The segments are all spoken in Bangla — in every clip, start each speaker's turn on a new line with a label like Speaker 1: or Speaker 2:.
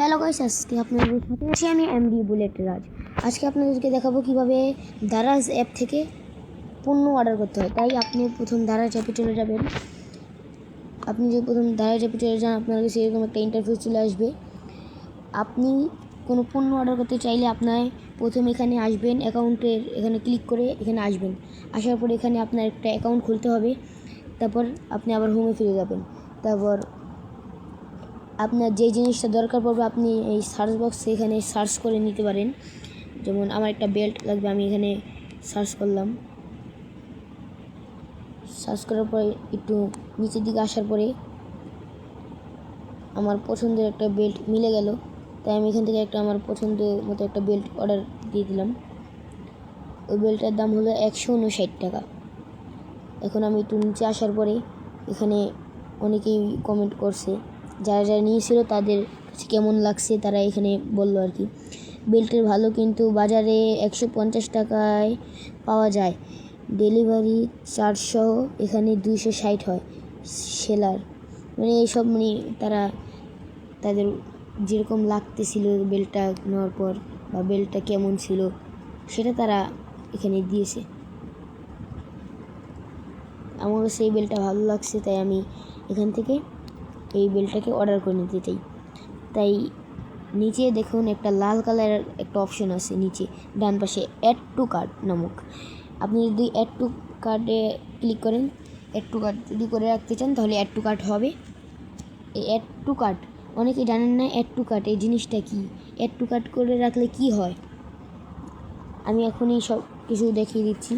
Speaker 1: হ্যালো গাইস, আজকে আপনাদের সাথে আছি আমি এমডি বুলেট রাজ আজকে আপনাদেরকে দেখাবো কীভাবে দারাজ অ্যাপ থেকে পণ্য অর্ডার করতে হয়। তাই আপনি প্রথম দারাজ অ্যাপে চলে যাবেন। আপনি যে প্রথম দারাজ অ্যাপে চলে যান, আপনার কাছে এরকম একটা ইন্টারফেস চলে আসবে। আপনি কোনো পণ্য অর্ডার করতে চাইলে আপনার প্রথম এখানে আসবেন অ্যাকাউন্টের এখানে ক্লিক করে এখানে আসবেন। আসার পর এখানে আপনার একটা অ্যাকাউন্ট খুলতে হবে। তারপর আপনি আবার হোমে ফিরে যাবেন। তারপর আপনার যে জিনিসটা দরকার পড়বে আপনি এই সার্চ বক্সে এখানে সার্চ করে নিতে পারেন। যেমন আমার একটা বেল্ট লাগবে, আমি এখানে সার্চ করলাম। সার্চ করার পরে একটু নিচের দিকে আসার পরে আমার পছন্দের একটা বেল্ট মিলে গেল। তাই আমি এখান থেকে একটা আমার পছন্দের মতো একটা বেল্ট অর্ডার দিয়ে দিলাম। ওই বেল্টটার দাম হলো একশো উনষাট টাকা। এখন আমি একটু নিচে আসার পরে এখানে অনেকেই কমেন্ট করছে যারা যারা নিয়েছিল তাদের কাছে কেমন লাগছে তারা এখানে বলল আর কি। বেল্টের ভালো কিন্তু বাজারে একশো পঞ্চাশ টাকায় পাওয়া যায়। ডেলিভারি চারশো, এখানে দুইশো ষাট হয় সেলার। মানে এইসব মানে তারা তাদের যেরকম লাগতেছিল বেল্টটা নেওয়ার পর বা বেল্টটা কেমন ছিল সেটা তারা এখানে দিয়েছে। আমারও সেই বেলটা ভালো লাগছে তাই আমি এখান থেকে এই বেলটাকে অর্ডার করে নিতে চাই। তাই নিচে দেখুন একটা লাল কালারের একটা অপশন আছে নিচে, ডান পাশে অ্যাড টু কার্ড নামক। আপনি যদি অ্যাড টু কার্ডে ক্লিক করেন অ্যাড টু কার্ড যদি করে রাখতে চান, তাহলে অ্যাড টু কার্ড হবে। এই অ্যাড টু কার্ড অনেকে জানেন না অ্যাড টু কার্ড এই জিনিসটা কি? অ্যাড টু কার্ড করে রাখলে কি হয়? আমি এখনই সব কিছু দেখিয়ে দিচ্ছি।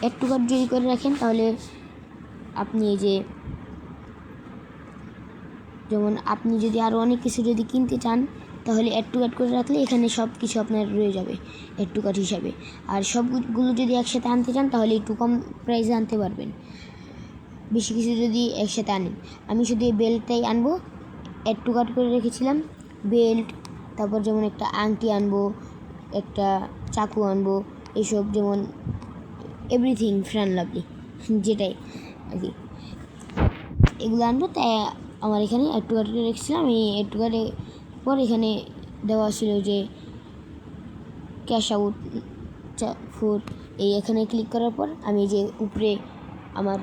Speaker 1: অ্যাড টু কার্ড যদি করে রাখেন, তাহলে আপনি এই যে যেমন আপনি যদি আরও অনেক কিছু যদি কিনতে চান, তাহলে অ্যাড টু কার্ড করে রাখলে এখানে সব কিছু আপনার রয়ে যাবে অ্যাড টু কার্ড হিসাবে। আর সবগুলো যদি একসাথে আনতে চান, তাহলে একটু কম প্রাইসে আনতে পারবেন। বেশি কিছু যদি একসাথে আনেন। আমি শুধু এই বেল্টটাই আনব অ্যাড টু কার্ড করে রেখেছিলাম। বেল্ট তারপর যেমন একটা আংটি আনব, একটা চাকু আনব, এসব যেমন এভরিথিং ফ্রান লাভলি যেটাই আর কি। এগুলো আনব তাই আমার এখানে অ্যাড টু কার্ডে রেখেছিলাম। এই অ্যাড টু কার্ডে পর এখানে দেওয়া ছিল যে ক্যাশ আউট ফুড এই এখানে ক্লিক করার পর আমি যে উপরে আমার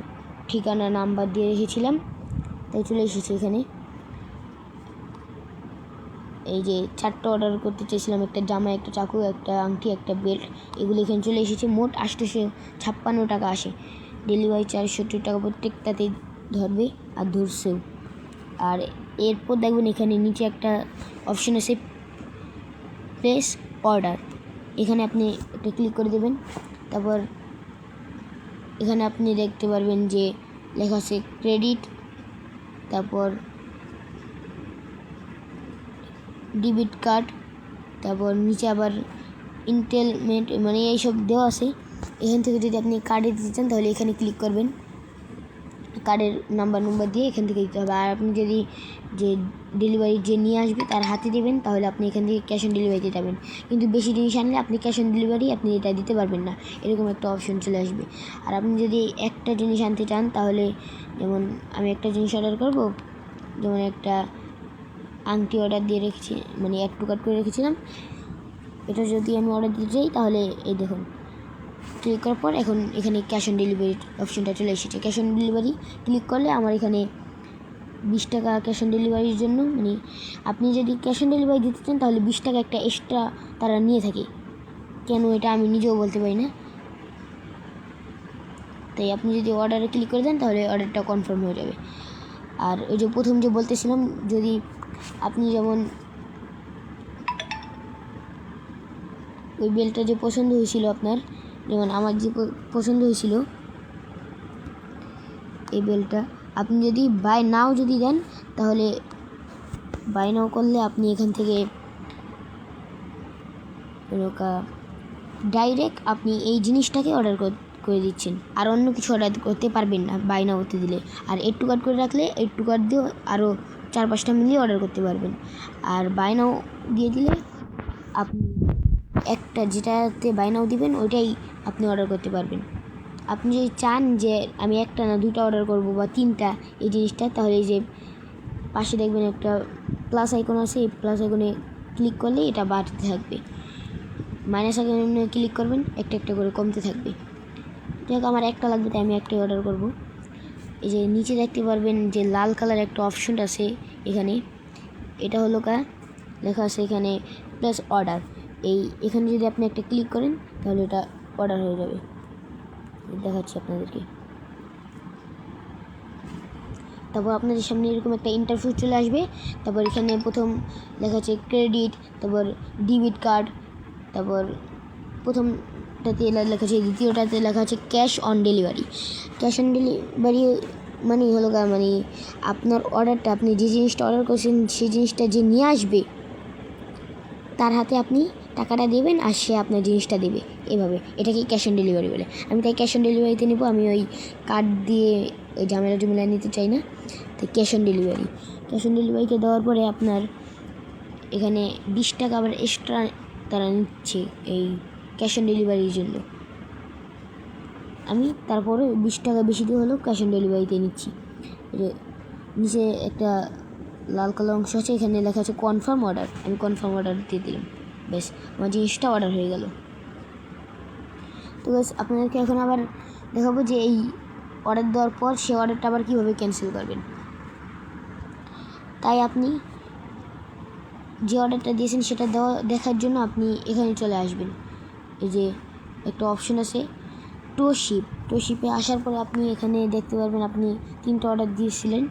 Speaker 1: ঠিকানা নাম্বার দিয়ে রেখেছিলাম, তাই চলে এসেছি এখানে। এই যে চারটা অর্ডার করতে চেয়েছিলাম, একটা জামা, একটা চাকু, একটা আংটি, একটা বেল্ট এগুলো এখানে চলে এসেছে। মোট আটশোশো ছাপ্পান্ন টাকা আসে। ডেলিভারি সত্তর টাকা প্রত্যেকটাতেই ধরবে আর ধরছেও। আর এরপর দেখবেন এখানে নিচে একটা অপশন আছে প্লেস অর্ডার এখানে আপনি একটা ক্লিক করে দেবেন। তারপর এখানে আপনি দেখতে পারবেন যে লেখা আছে ক্রেডিট তারপর ডেবিট কার্ড তারপর নিচে আবার ইনটেলমেন্ট মানে এইসব দেওয়া আছে। এখান থেকে যদি আপনি কার্ডে দিতে চান, তাহলে এখানে ক্লিক করবেন। কার্ডের নাম্বার নম্বর দিয়ে এখান থেকে দিতে হবে। আর আপনি যদি যে ডেলিভারি যে নিয়ে আসবে তার হাতে দেবেন, তাহলে আপনি এখান থেকে ক্যাশ অন ডেলিভারিতে যাবেন। কিন্তু বেশি জিনিস আনলে আপনি ক্যাশ অন ডেলিভারি আপনি এটা দিতে পারবেন না। এরকম একটা অপশন চলে আসবে। আর আপনি যদি একটা জিনিস আনতে চান, তাহলে যেমন আমি একটা জিনিস অর্ডার করব, যেমন একটা আংটি অর্ডার দিয়ে রেখেছি মানে এক টুকাট করে রেখেছিলাম। এটা যদি আমি অর্ডার দিতে চাই, তাহলে এই দেখুন। ক্লিক করার পর এখন এখানে ক্যাশ অন ডেলিভারি অপশনটা চলে এসেছে। ক্যাশ অন ডেলিভারি ক্লিক করলে আমার এখানে বিশ টাকা ক্যাশ অন ডেলিভারির জন্য মানে আপনি যদি ক্যাশ অন ডেলিভারি দিতে চান তাহলে বিশ টাকা একটা এক্সট্রা তারা নিয়ে থাকে। কেন এটা আমি নিজেও বলতে পারি না। তাই আপনি যদি অর্ডারে ক্লিক করে দেন তাহলে অর্ডারটা কনফার্ম হয়ে যাবে। আর ওই যে প্রথম যে বলতেছিলাম, যদি আপনি যেমন ওই বেলটা যে পছন্দ হয়েছিল আপনার যেমন আমার যে পছন্দ হয়েছিল এই বেলটা, আপনি যদি বাই নাও যদি দেন, তাহলে বাই নাও করলে আপনি এখান থেকে ডাইরেক্ট আপনি এই জিনিসটাকে অর্ডার করে দিচ্ছেন। আর অন্য কিছু অর্ডার করতে পারবেন না বাই নাও করতে দিলে। আর একটু কার্ড করে রাখলে একটু কার্ড দিয়েও আরও চার পাঁচটা মিলিয়ে অর্ডার করতে পারবেন। আর বাই নাও দিয়ে দিলে আপনি একটা যেটাতে বায়নাও দিবেন, ওইটাই আপনি অর্ডার করতে পারবেন। আপনি যদি চান যে আমি একটা না দুটো অর্ডার করব বা তিনটা এই জিনিসটা, তাহলে এই যে পাশে দেখবেন একটা প্লাস আইকন আছে, এই প্লাস আইকনে ক্লিক করলে এটা বাড়তে থাকবে। মাইনাস আইকনে ক্লিক করবেন, একটা একটা করে কমতে থাকবে। যাই আমার একটা লাগবে, তাই আমি একটাই অর্ডার করব। এই যে নিচে দেখতে পারবেন যে লাল কালার একটা অপশন আছে এখানে। এটা হলো কা লেখা আছে এখানে প্লাস অর্ডার এই, এখানে যদি আপনি একটা ক্লিক করেন, তাহলে এটা অর্ডার হয়ে যাবে। দেখাচ্ছি আপনাদেরকে। তারপর আপনাদের সামনে এরকম একটা ইন্টারভিউ চলে আসবে। তারপর এখানে প্রথম লেখা আছে ক্রেডিট তারপর ডেবিট কার্ড তারপর প্রথমটাতে লেখা আছে দ্বিতীয়টাতে লেখা আছে cash on delivery cash on delivery মানে হলো মানে আপনার অর্ডারটা আপনি যে জিনিসটা অর্ডার করছেন, সেই জিনিসটা যে নিয়ে আসবে, তার হাতে আপনি টাকাটা দেবেন আর সে আপনার জিনিসটা দেবে এভাবে। এটাকে ক্যাশ অন ডেলিভারি বলে? আমি তাই ক্যাশ অন ডেলিভারিতে নেব, আমি ওই কার্ড দিয়ে ওই ঝামেলা জুমেলা নিতে চাই না। তাই cash on delivery cash on ডেলিভারিতে দেওয়ার পরে আপনার এখানে বিশ টাকা আবার এক্সট্রা তারা নিচ্ছে এই ক্যাশ অন ডেলিভারির জন্য। আমি তারপরে বিশ টাকা বেশি দিয়ে হলেও ক্যাশ অন ডেলিভারিতে নিচ্ছি। নিচে একটা লাল কালো অংশ আছে, এখানে লেখা আছে কনফার্ম অর্ডার আমি কনফার্ম অর্ডার দিয়ে দিলাম। বেশ, আমার জিনিসটা অর্ডার হয়ে গেল। তো বেশ, আপনাদেরকে এখন আবার দেখাবো যে এই অর্ডার দেওয়ার পর সে অর্ডারটা আবার কীভাবে ক্যান্সেল করবেন। তাই আপনি যে অর্ডারটা দিয়েছেন সেটা দেওয়া, দেখার জন্য আপনি এখানে চলে আসবেন। এই যে একটা অপশন আছে টো শিপ টো শিপে আসার পরে আপনি এখানে দেখতে পারবেন আপনি তিনটা অর্ডার দিয়েছিলেন।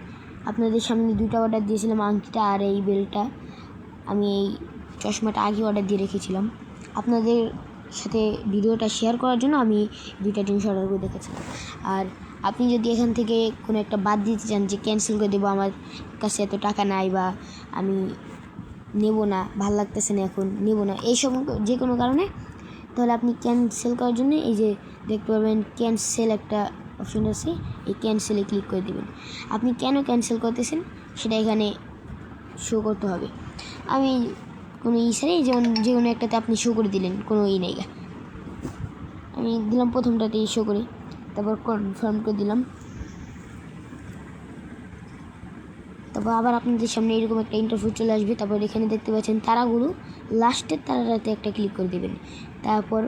Speaker 1: আপনাদের সামনে দুইটা অর্ডার দিয়েছিলাম, আংটিটা আর এই বেলটা। আমি এই চশমাটা আগে অর্ডার দিয়ে রেখেছিলাম। আপনাদের সাথে ভিডিওটা শেয়ার করার জন্য আমি দুইটা জিনিস অর্ডার করে দেখেছিলাম। আর আপনি যদি এখান থেকে কোনো একটা বাদ দিতে চান যে ক্যান্সেল করে দেবো, আমার কাছে এত টাকা নাই বা আমি নেব না, ভালো লাগতেছে না এখন, নেব না এইসব যে কোনো কারণে, তাহলে আপনি ক্যান্সেল করার জন্য এই যে দেখতে পারবেন ক্যান্সেল একটা অপশন আছে, এই ক্যান্সেলে ক্লিক করে দেবেন। আপনি কেন ক্যান্সেল করতেছেন, সেটা এখানে শো করতে হবে। আমি কোনো ইসারে যেমন যে কোনো একটাতে আপনি শো করে দিলেন, কোনো ই নেই। আমি দিলাম প্রথমটাতে শো করে, তারপর কনফার্ম করে দিলাম। তারপর আবার আপনাদের সামনে এরকম একটা ইন্টারভিউ চলে আসবে, তারপর এখানে দেখতে পাচ্ছেন তারাগুলো লাস্টের তারাটাতে একটা ক্লিক করে দেবেন। তারপর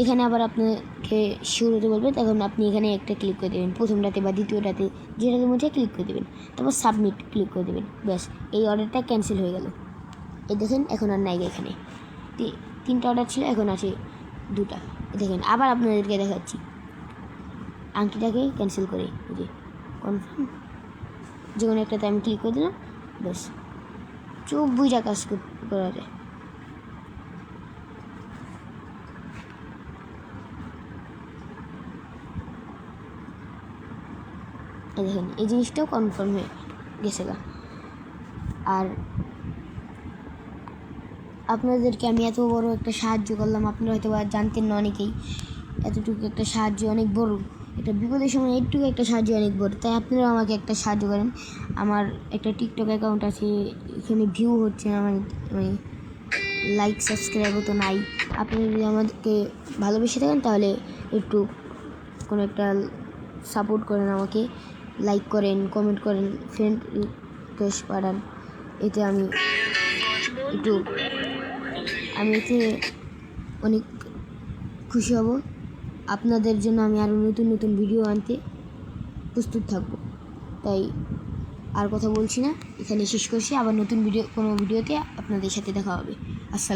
Speaker 1: এখানে আবার আপনাকে শুরু হতে বলবে, তখন আপনি এখানে একটা ক্লিক করে দেবেন, প্রথমটাতে বা দ্বিতীয়টাতে যেটাতে মধ্যে ক্লিক করে দেবেন। তারপর সাবমিট ক্লিক করে দেবেন, ব্যাস, এই অর্ডারটা ক্যান্সেল হয়ে গেল। এই দেখেন এখন আর নাই এখানে। তিনটা অর্ডার ছিল, এখন আছে দুটা। দেখেন, আবার আপনাদেরকে দেখাচ্ছি। আংটিটাকে ক্যান্সেল করে যে কনফার্ম যে কোনো একটাতে আমি ক্লিক করে দিলাম, ব্যাস। চব্বিশটা কাজ কর- যায় দেখেন, এই জিনিসটাও কনফার্ম হয়ে গেছে গা। আর আপনাদেরকে আমি এত বড় একটা সাহায্য করলাম। আপনারা হয়তো জানতেন না অনেকেই। এতটুকু একটা সাহায্য অনেক বড়। একটা বিপদের সময় এইটুকু একটা সাহায্য অনেক বড়। তাই আপনারাও আমাকে একটা সাহায্য করেন। আমার একটা টিকটক অ্যাকাউন্ট আছে। এখানে ভিউ হচ্ছে না মানে মানে লাইক সাবস্ক্রাইবও তো নাই। আপনি যদি আমাদেরকে ভালোবেসে থাকেন, তাহলে একটু কোনো একটা সাপোর্ট করেন আমাকে। লাইক করেন কমেন্ট করেন ফ্রেন্ড রিকোয়েস্ট পাঠান। এতে আমি একটু আমি এতে অনেক খুশি হব। আপনাদের জন্য আমি আরও নতুন নতুন ভিডিও আনতে প্রস্তুত থাকব। তাই আর কথা বলছি না। এখানে শেষ করছি। আবার নতুন ভিডিও কোনো ভিডিওতে আপনাদের সাথে দেখা হবে। আসসালাম